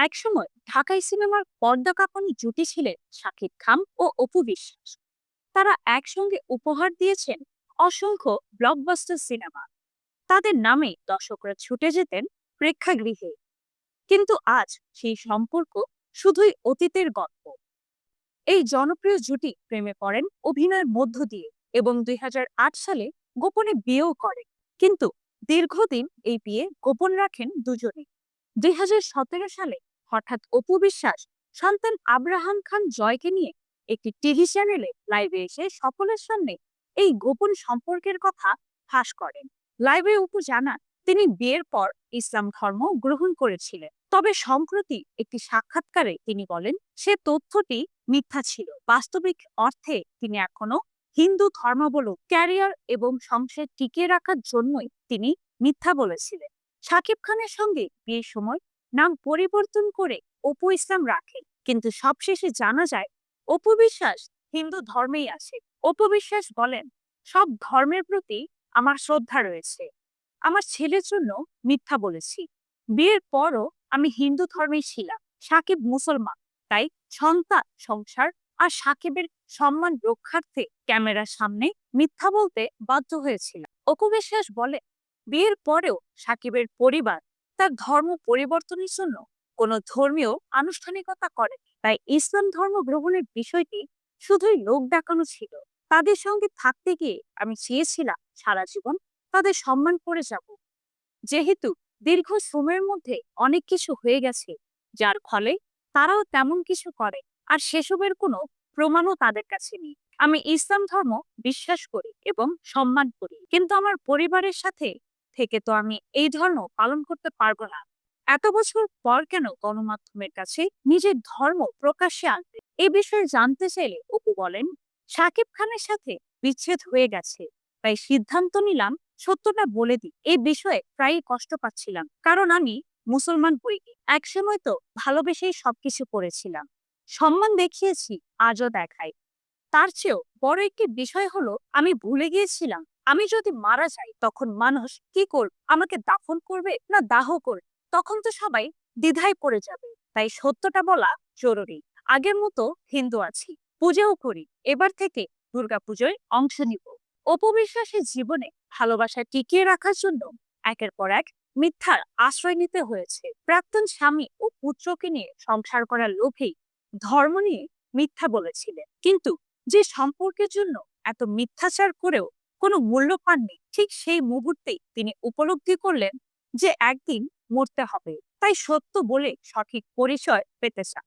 একসময় ঢাকাই সিনেমার পর্দা কাঁপানো জুটি ছিলেন শাকিব খান ও অপু বিশ্বাস। তারা একসঙ্গে উপহার দিয়েছেন অসংখ্য ব্লকবাস্টার সিনেমা। তাদের নামে দর্শকরা ছুটে যেতেন প্রেক্ষাগৃহে। কিন্তু আজ সেই সম্পর্ক শুধুই অতীতের গল্প। এই জনপ্রিয় জুটি প্রেমে পড়েন অভিনয়ের মধ্য দিয়ে এবং দুই হাজার আট সালে গোপনে বিয়েও করেন। কিন্তু দীর্ঘদিন এই বিয়ে গোপন রাখেন দুজনে দুই হাজার সতেরো সালে হঠাৎ অপু বিশ্বাস, সন্তান আব্রাহাম খান জয়কে নিয়ে একটি টিভি চ্যানেলে লাইভে এসে সকলের সামনে এই গোপন সম্পর্কের কথা ফাঁস করেন। লাইভে অপু জানান, তিনি বিয়ের পর ইসলাম ধর্ম গ্রহণ করেছিলেন। তবে সম্প্রতি একটি সাক্ষাৎকারে তিনি বলেন, সে তথ্যটি মিথ্যা ছিল। বাস্তবিক অর্থে তিনি এখনও হিন্দু ধর্মাবলম্বী। ক্যারিয়ার এবং সংসার টিকিয়ে রাখার জন্যই তিনি মিথ্যা বলেছিলেন। সাকিব খানের সঙ্গে বিয়ের সময় নাম পরিবর্তন করে অপু ইসলাম রাখে। কিন্তু সবশেষে জানা যায়, অপু বিশ্বাস হিন্দু ধর্মেই আছে। অপু বিশ্বাস বলেন, সব ধর্মের প্রতি আমার শ্রদ্ধা রয়েছে। আমার ছেলের জন্য মিথ্যা বলেছি। বিয়ের পরও আমি হিন্দু ধর্মেই ছিলাম। সাকিব মুসলমান। তাই সন্তান সংসার আর সাকিবের সম্মান রক্ষার্থে ক্যামেরার সামনে মিথ্যা বলতে বাধ্য হয়েছিল অপু বিশ্বাস বলে বিয়ের পরেও সাকিবের পরিবার তার ধর্ম পরিবর্তনের জন্য কোনো ধর্মীয় আনুষ্ঠানিকতা করে তাই ইসলাম ধর্ম গ্রহণের বিষয়টি শুধুই লোক দেখানো ছিল। তাদের সঙ্গে থাকতে গিয়ে আমি চেয়েছিলাম সারা জীবন তাদের সম্মান করে যাব। যেহেতু দীর্ঘ সময়ের মধ্যে অনেক কিছু হয়ে গেছে, যার ফলে তারাও তেমন কিছু করে আর সেসবের কোনো প্রমাণও তাদের কাছে নেই। আমি ইসলাম ধর্ম বিশ্বাস করি এবং সম্মান করি। কিন্তু আমার পরিবারের সাথে থেকে তো আমি এই ধর্ম পালন করতে পারব না। এত বছর পর কেন গণমাধ্যমের কাছে নিজের ধর্ম প্রকাশ্যে আনতে এ বিষয়ে জানতে চাইলে অপু বলেন সাকিব খানের সাথে বিচ্ছেদ হয়ে গেছে। তাই সিদ্ধান্ত নিলাম সত্যটা বলে দিই। এই বিষয়ে প্রায়ই কষ্ট পাচ্ছিলাম। কারণ আমি মুসলমান হইনি একসময় তো ভালোবেসেই সবকিছু করেছিলাম। সম্মান দেখিয়েছি, আজও দেখাই। তার চেয়েও বড় একটি বিষয় হলো, আমি ভুলে গিয়েছিলাম আমি যদি মারা যাই, তখন মানুষ কি করবে আমাকে দাফন করবে না দাহ করবে তখন তো সবাই দ্বিধায় পড়ে যাবে। তাই সত্যটা বলা জরুরি। আগের মতো হিন্দু আছি, পূজাও করি। এবার থেকে দুর্গাপুজোয় অংশ নিব। অপবিশ্বাসের জীবনে ভালোবাসা টিকিয়ে রাখার জন্য একের পর এক মিথ্যার আশ্রয় নিতে হয়েছে। প্রাক্তন স্বামী ও পুত্রকে নিয়ে সংসার করার লোভেই ধর্ম নিয়ে মিথ্যা বলেছিলেন। কিন্তু যে সম্পর্কের জন্য এত মিথ্যাচার করেও কোনো মূল্য পাননি ঠিক সেই মুহূর্তেই তিনি উপলব্ধি করলেন যে একদিন মরতে হবে। তাই সত্য বলে সঠিক পরিচয় পেতে চান।